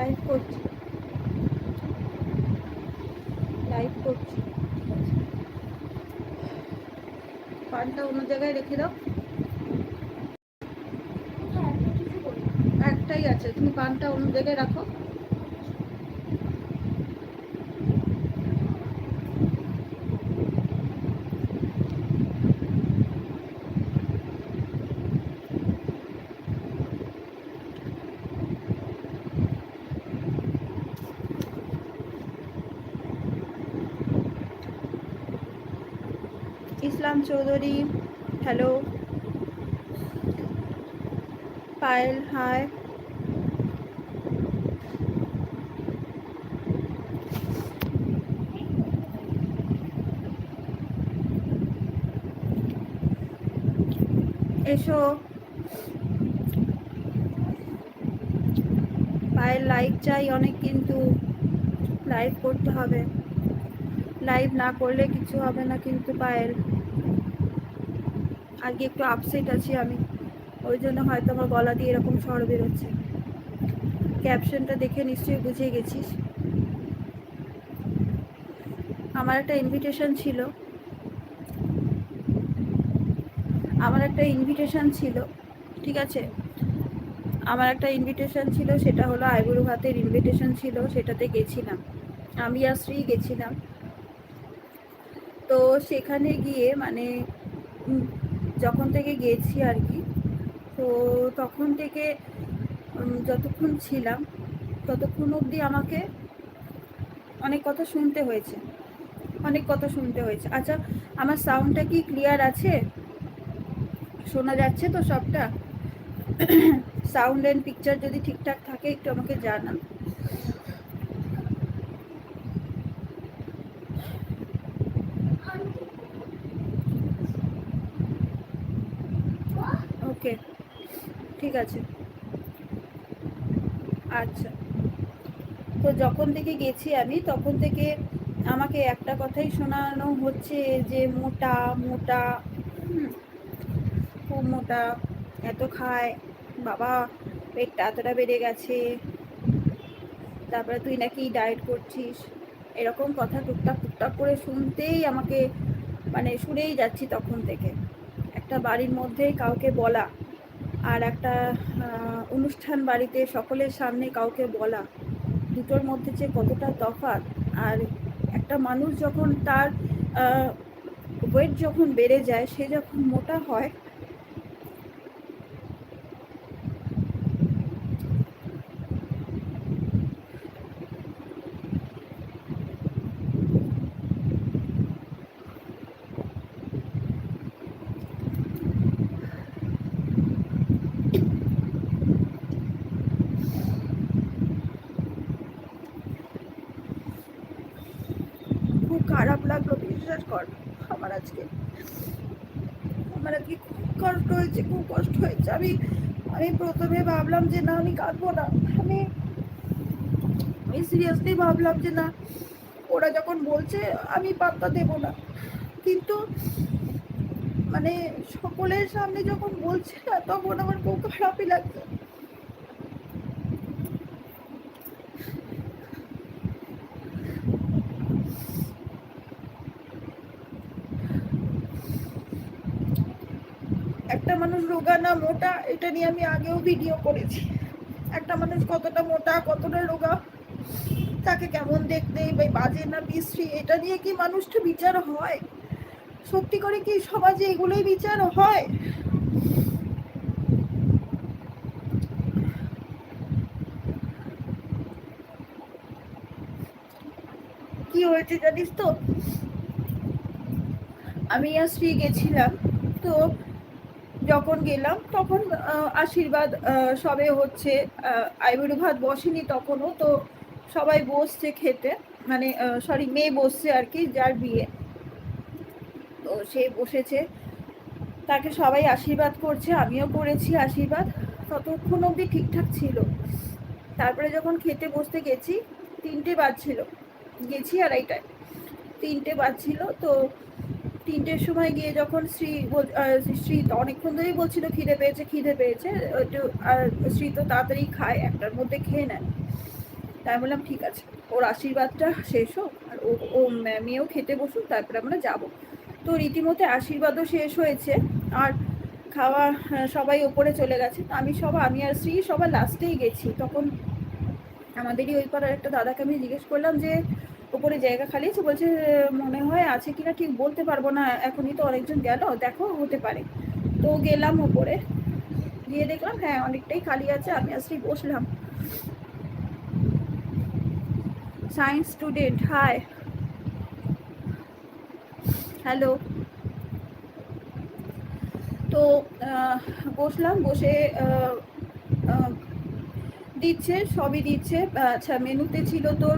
Live করছি। Live করছি। পানটা অন্য জায়গায় রেখে দাও। একটাই আছে তুমি পানটা অন্য জায়গায় রাখো। ইসলাম চৌধুরী হ্যালো পায়েল হাই এসো পায়ের লাইক চাই অনেক কিন্তু লাইভ করতে হবে। লাইভ না করলে কিছু হবে না কিন্তু পায়েল। আজকে একটু আপসেট আছি আমি। ওই জন্য হয়তো আমার গলা দিয়ে এরকম স্বর বেরোচ্ছে। ক্যাপশনটা দেখে নিশ্চয়ই বুঝে গেছিস। আমার একটা ইনভিটেশন ছিল। আমার একটা ইনভিটেশন ছিল, ঠিক আছে? আমার একটা ইনভিটেশন ছিল, সেটা হলো আইবুড়ো ভাতের ইনভিটেশন ছিল, সেটাতে গেছিলাম। আমি আর শ্রী গেছিলাম। তো সেখানে গিয়ে মানে যখন থেকে গেছি আর কি, তো তখন থেকে যতক্ষণ ছিলাম, ততক্ষণ অবধি আমাকে অনেক কথা শুনতে হয়েছে। অনেক কথা শুনতে হয়েছে। আচ্ছা আমার সাউন্ডটা কি ক্লিয়ার আছে? শোনা যাচ্ছে তো সবটা? সাউন্ড অ্যান্ড পিকচার যদি ঠিকঠাক থাকে, একটু আমাকে জানান। ওকে। ঠিক আছে। আচ্ছা। তো যখন থেকে গেছি আমি, তখন থেকে আমাকে একটা কথাই শোনানো হচ্ছে যে, মোটা মোটা খুব মোটা, এত খায়, বাবা, পেটটা এতটা বেড়ে গেছে, তারপরে তুই নাকি ডায়েট করছিস, এরকম কথা টুকটাক টুকটাক করে শুনতেই আমাকে মানে শুনেই যাচ্ছি তখন থেকে। একটা বাড়ির মধ্যেই কাউকে বলা আর একটা অনুষ্ঠান বাড়িতে সকলের সামনে কাউকে বলা, দুটোর মধ্যে যে কতটা তফাৎ আর একটা মানুষ যখন তার ওয়েট যখন বেড়ে যায়, সে যখন মোটা হয় খুব খারাপ লাগল, বিশ্বাস কর। আমার আজকে আমার আজকে খুব কষ্ট হয়েছে, খুব কষ্ট হয়েছে। আমি আমি প্রথমে ভাবলাম যে না, আমি কাঁদবো না। আমি আমি সিরিয়াসলি ভাবলাম যে না, ওরা যখন বলছে, আমি পাত্তা দেব না। কিন্তু মানে সকলের সামনে যখন বলছে, তখন আমার খুব খারাপই লাগছে একটা মানুষ রোগা না মোটা, এটা নিয়ে আমি আগেও ভিডিও করেছি। একটা মানুষ কতটা মোটা, কতটা রোগা, তাকে কেমন দেখতে, বা বাজে না বিশ্রী, এটা নিয়ে কি মানুষটা বিচার হয়? সত্যি করে কি সমাজে এগুলোই বিচার হয়? কি হয়েছে জানিস তো? আমি আর শ্রী গেছিলাম, তো যখন গেলাম, তখন আশীর্বাদ সবে হচ্ছে আইবুড়ো ভাত বসেনি তখনও, তো সবাই বসছে খেতে মানে সরি মেয়ে বসছে আর কি, যার বিয়ে। তো সে বসেছে, তাকে সবাই আশীর্বাদ করছে, আমিও করেছি আশীর্বাদ, ততক্ষণ অবধি ঠিকঠাক ছিল। তারপরে যখন খেতে বসতে গেছি, তিনটে বাজছিল, গেছি আড়াইটায়, তিনটে বাজছিল, তো তিনটের সময় গিয়ে যখন শ্রী শ্রী অনেকক্ষণ ধরেই বলছিল খিদে পেয়েছে খিদে পেয়েছে, একটু, আর শ্রী তো তাড়াতাড়ি খায়, একটার মধ্যে খেয়ে নেন তাই বললাম, ঠিক আছে, ওর আশীর্বাদটা শেষ হোক, আর ও ও মেয়েও খেতে বসুক, তারপরে আমরা যাব। তো রীতিমতো আশীর্বাদও শেষ হয়েছে, আর খাওয়া সবাই ওপরে চলে গেছে। তো আমি সব, আমি আর শ্রী সবার লাস্টেই গেছি। তখন আমাদেরই ওই পাড়ার একটা দাদাকে আমি জিজ্ঞেস করলাম যে ওপরে জায়গা খালি আছে বলছে, মনে হয় আছে কিনা ঠিক বলতে পারব না, এখনই তো অনেকজন গেল, দেখো, হতে পারে। তো গেলাম ওপরে গিয়ে দেখলাম হ্যাঁ অনেকটাই খালি আছে, আমি শ্রী বসলাম। সায়েন্স স্টুডেন্ট হাই হ্যালো তো বসলাম, বসে দিচ্ছে, সবই দিচ্ছে আচ্ছা মেনুতে ছিল তোর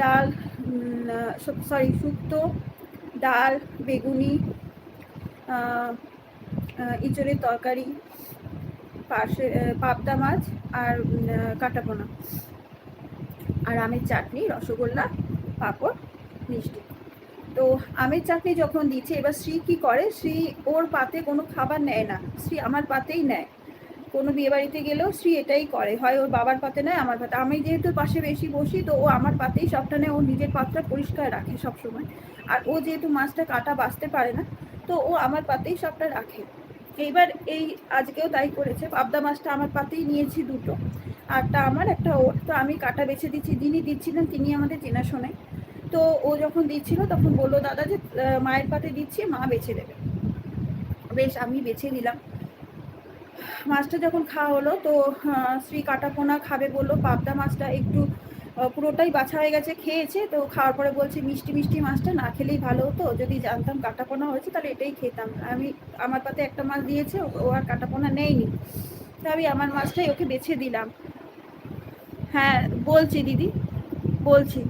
ডাল সরি শুক্তো ডাল, বেগুনি ইঁচড়ের তরকারি পাশে পাবদা মাছ আর কাটাপোনা। আর আমের চাটনি, রসগোল্লা, পাঁপড়, মিষ্টি। তো আমের চাটনি যখন দিচ্ছে, এবার শ্রী কি করে? শ্রী ওর পাতে কোনো খাবার নেয় না। শ্রী আমার পাতেই নেয়। কোনো বিয়ে বাড়িতে গেলেও শ্রী এটাই করে। হয় ওর বাবার পাতে নয়, আমার পাতে। আমি যেহেতু পাশে বেশি বসি, তো ও আমার পাতেই সবটা নেয়, ও নিজের পাতটা পরিষ্কার রাখে সব সময় আর ও যেহেতু মাছটা কাটা বাঁচতে পারে না, তো ও আমার পাতেই সবটা রাখে। এইবার এই আজকেও তাই করেছে, পাবদা মাছটা আমার পাতেই নিয়েছি দুটো। আরটা আমার, একটা ওর। তো আমি কাটা বেছে দিচ্ছি, যিনি দিচ্ছিলেন তিনি আমাদের চেনাশোনায় তো ও যখন দিচ্ছিল তখন বলল, দাদা যে মায়ের পাতে দিচ্ছি, মা বেছে দেবে। বেশ, আমি বেছে দিলাম মাছটা যখন খাওয়া হলো, তো শ্রী কাটাপোনা খাবে বলল, পাবদা মাছটা একটু পুরোটাই বাছা হয়ে গেছে, খেয়েছে, তো খাওয়ার পরে বলছে, মিষ্টি মিষ্টি মাছটা না খেলেই ভালো হতো, যদি জানতাম কাটাপোনা হয়েছে, তাহলে এটাই খেতাম। আমি, আমার পাতে একটা মাছ দিয়েছে, ও- ও আর কাটাপোনা নেয়নি। তো আমি আমার মাছটাই ওকে বেছে দিলাম। হ্যাঁ বলছি দিদি, বলছি।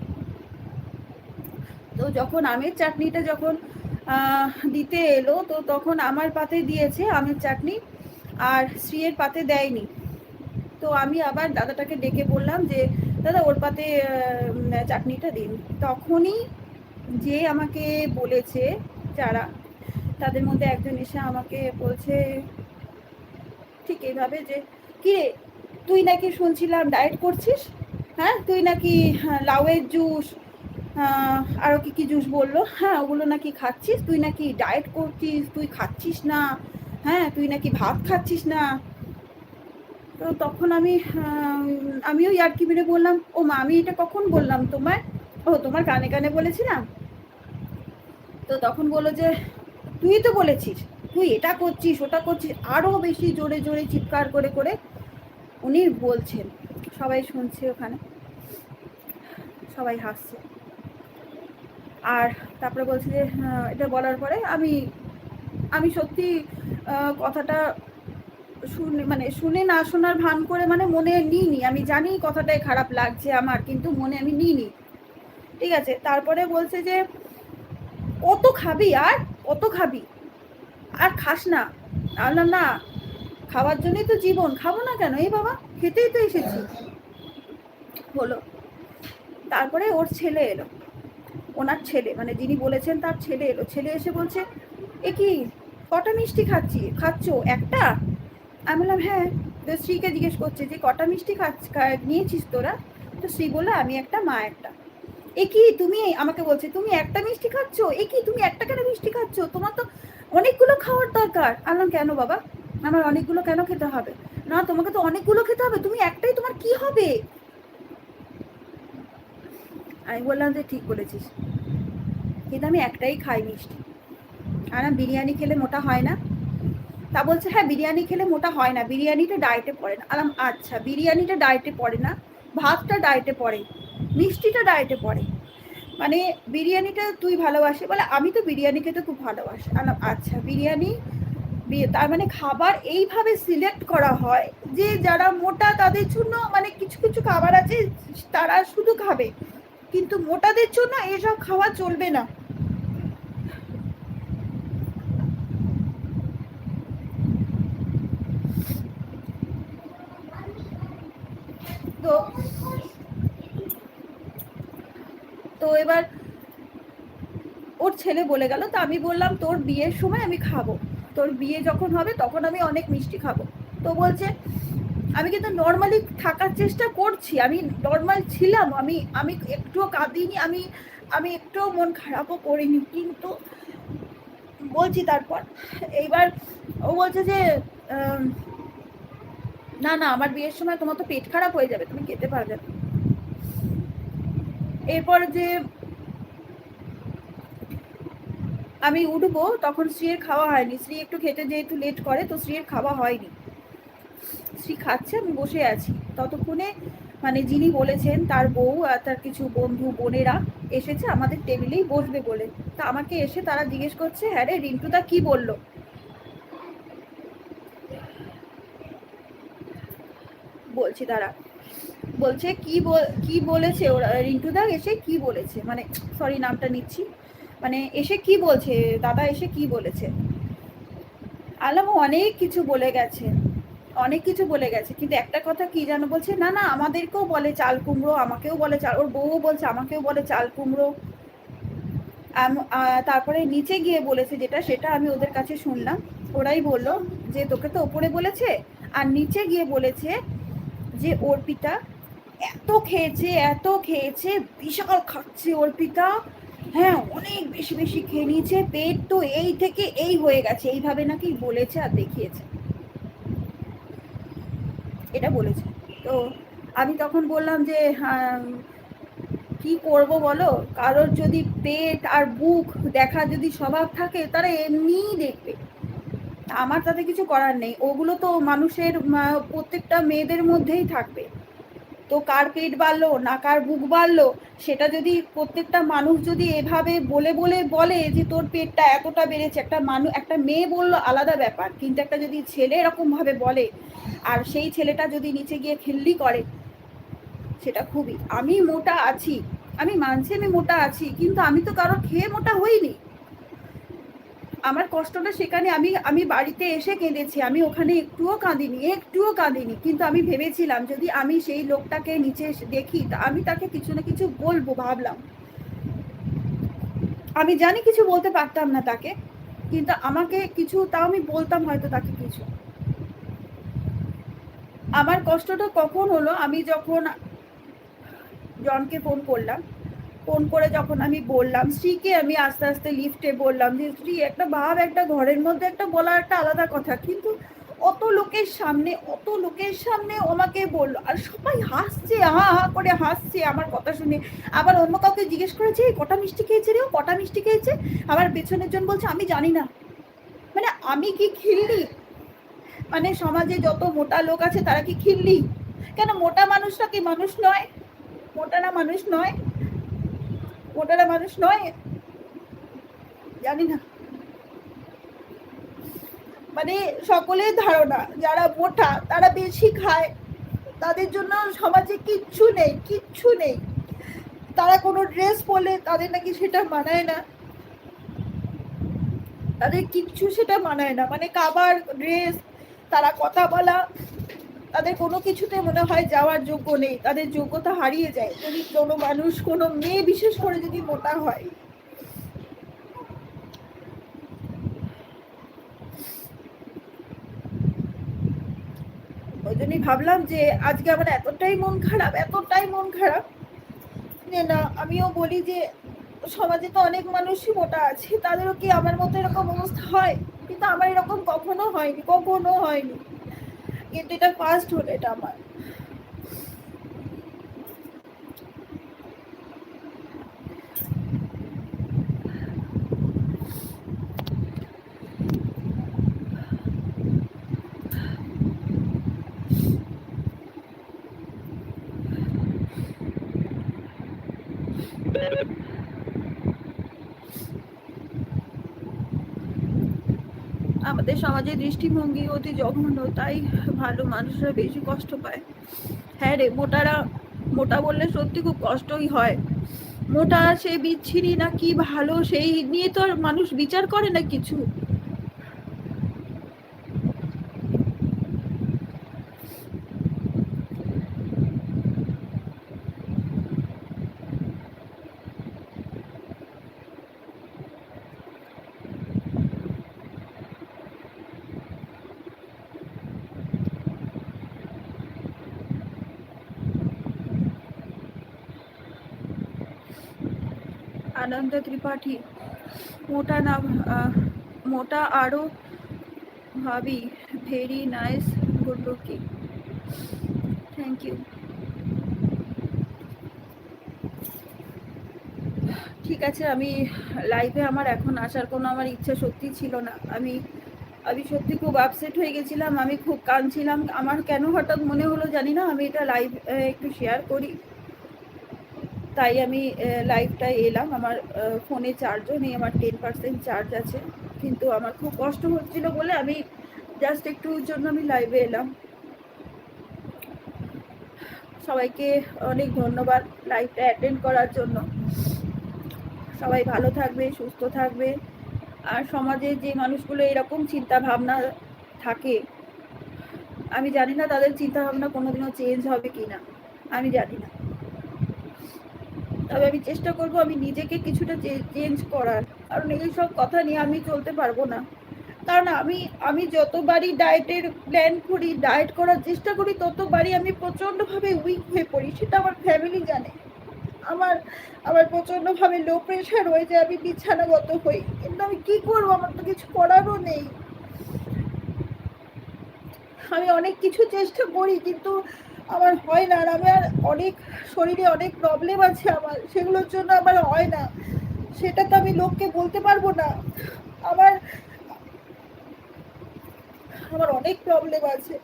তো যখন আমের চাটনিটা যখন দিতে এলো, তো তখন আমার পাতে দিয়েছে আমের চাটনি। আর শ্রীয়ের পাতে দেয়নি। তো আমি আবার দাদাটাকে ডেকে বললাম যে দাদা ওর পাতে চাটনিটা দিন। তখনই যে আমাকে বলেছে যারা তাদের মধ্যে একজন এসে আমাকে বলছে ঠিক এইভাবে যে কি তুই নাকি শুনছিলাম ডায়েট করছিস? হ্যাঁ তুই নাকি হ্যাঁ, লাউয়ের জুস আরও কি কি জুস বলল? হ্যাঁ ওগুলো নাকি খাচ্ছিস? তুই নাকি ডায়েট করছিস? তুই খাচ্ছিস না? হ্যাঁ তুই নাকি ভাত খাচ্ছিস না? তো তখন আমি আমিও ইয়ার্কি মেরে বললাম ও মা আমি এটা কখন বললাম তোমার ও তোমার কানে কানে বলেছিলাম? তো তখন বলল যে তুই তো বলেছিস তুই এটা করছিস ওটা করছিস আরও বেশি জোরে জোরে চিৎকার করে করে উনি বলছেন। সবাই শুনছে ওখানে সবাই হাসছে। আর তারপরে বলছে যে আহ, এটা বলার পরে আমি আমি সত্যি কথাটা শুনে মানে শুনে না শোনার ভান করে মানে মনে নিইনি। আমি জানি কথাটাই খারাপ লাগছে আমার, কিন্তু মনে আমি নিইনি। ঠিক আছে, তারপরে বলছে যে, কত খাবি আর? কত খাবি? আর খাস না। বললাম না খাওয়ার জন্যই তো জীবন। খাব না কেন? এই বাবা, খেতেই তো এসেছি। হলো তারপরে ওর ছেলে এলো। ওনার ছেলে মানে যিনি বলেছেন তার ছেলে এলো। ছেলে এসে বলছে এ কি? কটা মিষ্টি খাচ্ছি? খাচ্ছ? একটা? আমি বললাম হ্যাঁ। তো শ্রীকে জিজ্ঞেস করছে যে, কটা মিষ্টি খাচ্ছ নিয়েছিস তোরা? তো শ্রী বলল, আমি একটা, মা একটা। এ কি? তুমি আমাকে বলছে, তুমি একটা মিষ্টি খাচ্ছ? এ কি? তুমি একটা কেন মিষ্টি খাচ্ছ? তোমার তো অনেকগুলো খাওয়ার দরকার। আমি বললাম, কেন বাবা? আমার অনেকগুলো কেন খেতে হবে? না, তোমাকে তো অনেকগুলো খেতে হবে। তুমি একটাই, তোমার কি হবে? আমি বললাম যে, ঠিক বলেছিস। কিন্তু আমি একটাই খাই মিষ্টি। আর বিরিয়ানি খেলে মোটা হয় না। তা বলছে হ্যাঁ বিরিয়ানি খেলে মোটা হয় না। বিরিয়ানিটা ডায়েটে পড়ে না। আলাম আচ্ছা বিরিয়ানিটা ডায়েটে পড়ে না। ভাতটা ডায়েটে পড়ে, মিষ্টিটা ডায়েটে পড়ে। মানে বিরিয়ানিটা তুই ভালোবাসি? বলে, আমি তো বিরিয়ানি খেতে খুব ভালোবাসি। আলাম আচ্ছা বিরিয়ানি তার মানে খাবার এইভাবে সিলেক্ট করা হয় যে যারা মোটা তাদের জন্য মানে কিছু কিছু খাবার আছে, তারা শুধু খাবে। কিন্তু মোটাদের জন্য এসব খাওয়া চলবে না তো তো এবার ওর ছেলে বলে গেল, তো আমি বললাম তোর বিয়ের সময় আমি খাব। তোর বিয়ে যখন হবে তখন আমি অনেক মিষ্টি খাব। তো বলছে, আমি কিন্তু নর্মালি থাকার চেষ্টা করছি। আমি নর্মাল ছিলাম। আমি আমি একটুও কাঁদিনি। আমি আমি একটুও মন খারাপও করিনি। কিন্তু বলছি তারপর এইবার ও বলছে যে না না, আমার বিয়ের সময় তোমার তো পেট খারাপ হয়ে যাবে। তুমি খেতে পারবে না। এরপর যে আমি উঠবো, তখন শ্রীর খাওয়া হয়নি। শ্রী একটু খেতে যেহেতু লেট করে, তো শ্রীর খাওয়া হয়নি। শ্রী খাচ্ছে, আমি বসে আছি। ততক্ষণে মানে যিনি বলেছেন, তার বউ আর তার কিছু বন্ধু, বোনেরা এসেছে আমাদের টেবিলেই বসবে বলে। তা আমাকে এসে তারা জিজ্ঞেস করছে হ্যাঁ রে, রিন্টু রিন্টুদা কি বলল? বলছি তারা। বলছে, কি কি বলেছে ওরা রিন্টুদা এসে কি বলেছে? মানে সরি নামটা নিচ্ছি। মানে এসে কি বলছে? দাদা এসে কি বলেছে? আলাম অনেক কিছু বলে গেছে। অনেক কিছু বলে গেছে। কিন্তু একটা কথা কি জানো বলছে? না না, আমাদেরকেও বলে চাল কুমড়ো, আমাকেও বলে চাল ওর বউও বলছে, আমাকেও বলে চাল কুমড়ো। তারপরে নিচে গিয়ে বলেছে যেটা, সেটা আমি ওদের কাছে শুনলাম। ওরাই বলল যে, তোকে তো ওপরে বলেছে? আর নিচে গিয়ে বলেছে যে অর্পিতা এত খেয়েছে এত খেয়েছে, বিশাল খাচ্ছে অর্পিতা। হ্যাঁ অনেক বেশি বেশি খেয়ে নিয়েছে, পেট তো এই থেকে এই হয়ে গেছে। এইভাবে নাকি বলেছে আর দেখিয়েছে। এটা বলেছে। তো আমি তখন বললাম যে হ্যাঁ কি করব বলো? কারোর যদি পেট আর বুক দেখা যদি স্বভাব থাকে, তারা এমনিই দেখবে। আমার তাতে কিছু করার নেই। ওগুলো তো মানুষের প্রত্যেকটা মেয়েদের মধ্যেই থাকবে। তো কার পেট বাড়লো, না কার বুক বাড়লো, সেটা যদি প্রত্যেকটা মানুষ যদি এভাবে বলে বলে বলে যে তোর পেটটা এতটা বেড়েছে, একটা মানুষ একটা মেয়ে বলল আলাদা ব্যাপার, কিন্তু একটা যদি ছেলে এরকমভাবে বলে, আর সেই ছেলেটা যদি নিচে গিয়ে খেললি করে, সেটা খুবই। আমি মোটা আছি, আমি মানছি আমি মোটা আছি, কিন্তু আমি তো কারও খেয়ে মোটা হইনি। আমার কষ্টটা সেখানে আমি আমি বাড়িতে এসে কেঁদেছি। আমি ওখানে একটুও কাঁদিনি একটুও কাঁদিনি। কিন্তু আমি ভেবেছিলাম, যদি আমি সেই লোকটাকে নিচে দেখি আমি তাকে কিছু না কিছু বলব ভাবলাম। আমি জানি কিছু বলতে পারতাম না তাকে, কিন্তু আমাকে কিছু, তাও আমি বলতাম হয়তো তাকে কিছু। আমার কষ্টটা কখন হলো? আমি যখন জনকে ফোন করলাম ফোন করে যখন আমি বললাম স্ত্রীকে আমি আস্তে আস্তে লিফটে বললাম যে স্ত্রী একটা ভাব, একটা ঘরের মধ্যে একটা বলা একটা আলাদা কথা। কিন্তু অত লোকের সামনে, অত লোকের সামনে আমাকে বলল, আর সবাই হাসছে, হা হা করে হাসছে আমার কথা শুনে। আবার অন্য কাউকে জিজ্ঞেস করেছে কটা মিষ্টি খেয়েছে রে কটা মিষ্টি খেয়েছে? আবার পেছনের জন বলছে, আমি জানি না। মানে আমি কি খিল্লি? মানে সমাজে যত মোটা লোক আছে তারা কি খিল্লি? কেন মোটা মানুষটা কি মানুষ নয়? মোটা না মানুষ নয়? মোটারা মানুষ নয়। জানি না মানে সকলের ধারণা, যারা মোটা, তারা বেশি খায়। তাদের জন্য সমাজে কিচ্ছু নেই কিচ্ছু নেই। তারা কোনো ড্রেস পরলে তাদের নাকি সেটা মানায় না। তাদের কিচ্ছু সেটা মানায় না। মানে কাবার ড্রেস, তারা কথা বলা তাদের কোনো কিছুতে মনে হয় যাওয়ার যোগ্য নেই, তাদের যোগ্যতা হারিয়ে যায়। যদি কোনো মানুষ, কোনো মেয়ে বিশেষ করে যদি মোটা হয়। ওই জন্যই ভাবলাম যে আজকে আমার এতটাই মন খারাপ, এতটাই মন খারাপ যে না, আমিও বলি যে সমাজে তো অনেক মানুষই মোটা আছে, তাদেরও কি আমার মতো এরকম অবস্থা হয়? কিন্তু আমার এরকম কখনো হয়নি কখনো হয়নি। কিন্তু এটা ফার্স্ট হলো এটা আমার। আমাদের সমাজের দৃষ্টিভঙ্গি অতি জঘন্য, তাই ভালো মানুষরা বেশি কষ্ট পায়। হ্যাঁ রে, মোটারা, মোটা বললে সত্যি খুব কষ্টই হয়। মোটা সে বিচ্ছিরি না কি ভালো, সেই নিয়ে তো আর মানুষ বিচার করে না কিছু। আনন্দ ত্রিপাঠী। মোটা না মোটা আরও ভাবি very nice good looking thank you ঠিক আছে, আমি লাইভে আমার এখন আসার কোনো আমার ইচ্ছা সত্যি ছিল না। আমি আমি সত্যি খুব আপসেট হয়ে গেছিলাম, আমি খুব কাঁদছিলাম। আমার কেন হঠাৎ মনে হলো জানি না, আমি এটা লাইভ একটু শেয়ার করি। তাই আমি লাইভটায় এলাম। আমার ফোনে চার্জও নেই, আমার টেন পার্সেন্ট চার্জ আছে। কিন্তু আমার খুব কষ্ট হচ্ছিল বলে আমি জাস্ট একটুর জন্য আমি লাইভে এলাম। সবাইকে অনেক ধন্যবাদ লাইভটা অ্যাটেন্ড করার জন্য। সবাই ভালো থাকবে, সুস্থ থাকবে। আর সমাজে যে মানুষগুলো এরকম চিন্তা ভাবনা থাকে, আমি জানি না তাদের চিন্তা ভাবনা কোনোদিনও চেঞ্জ হবে কি না আমি জানি না। তবে আমি চেষ্টা করব আমি নিজেকে কিছুটা চেঞ্জ করার। কারণ এইসব কথা নিয়ে আমি চলতে পারব না। কারণ আমি আমি যতবারই ডায়েটের প্ল্যান করি ডায়েট করার চেষ্টা করি, ততবারই আমি প্রচণ্ডভাবে উইক হয়ে পড়ি। সেটা আমার ফ্যামিলি জানে। আমার আমার প্রচণ্ডভাবে লো প্রেশার হয়ে যায়, আমি বিছানাগত হই। কিন্তু আমি কী করব? আমার তো কিছু করারও নেই। আমি অনেক কিছু চেষ্টা করি, কিন্তু আমার হয় না আর আমি আর অনেক শরীরে অনেক প্রবলেম আছে আমার। সেগুলোর জন্য আমার হয় না। সেটা তো আমি লোককে বলতে পারব না। আমার আমার অনেক প্রবলেম আছে।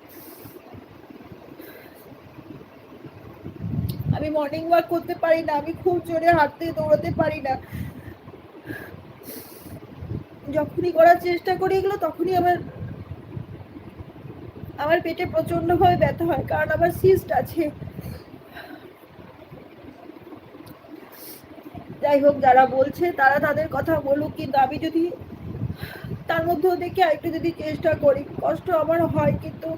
আমি মর্নিং ওয়াক করতে পারি না। আমি খুব জোরে হাঁটতে, দৌড়াতে পারি না। যখনই করার চেষ্টা করি এগুলো, তখনই আমার আমার পেটে প্রচন্ডভাবে ব্যথা হয়, কারণ আমার সিস্ট আছে। যাই হোক, যারা বলছে তারা তাদের কথা বলুক, কিন্তু আমি যদি তার মধ্যেও দেখে আরেকটু যদি চেষ্টা করি, কষ্ট আমার হয়, কিন্তু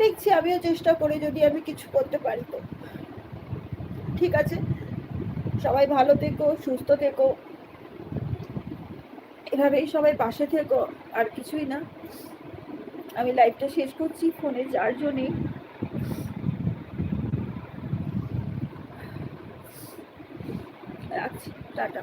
দেখছি আমিও চেষ্টা করি যদি আমি কিছু করতে পারি তো। ঠিক আছে? সবাই ভালো থেকো, সুস্থ থেকো। এভাবেই সবাই পাশে থেকো, আর কিছুই না। আমি লাইভটা শেষ করছি ফোনে যার জন্যে রাখছি টাটা।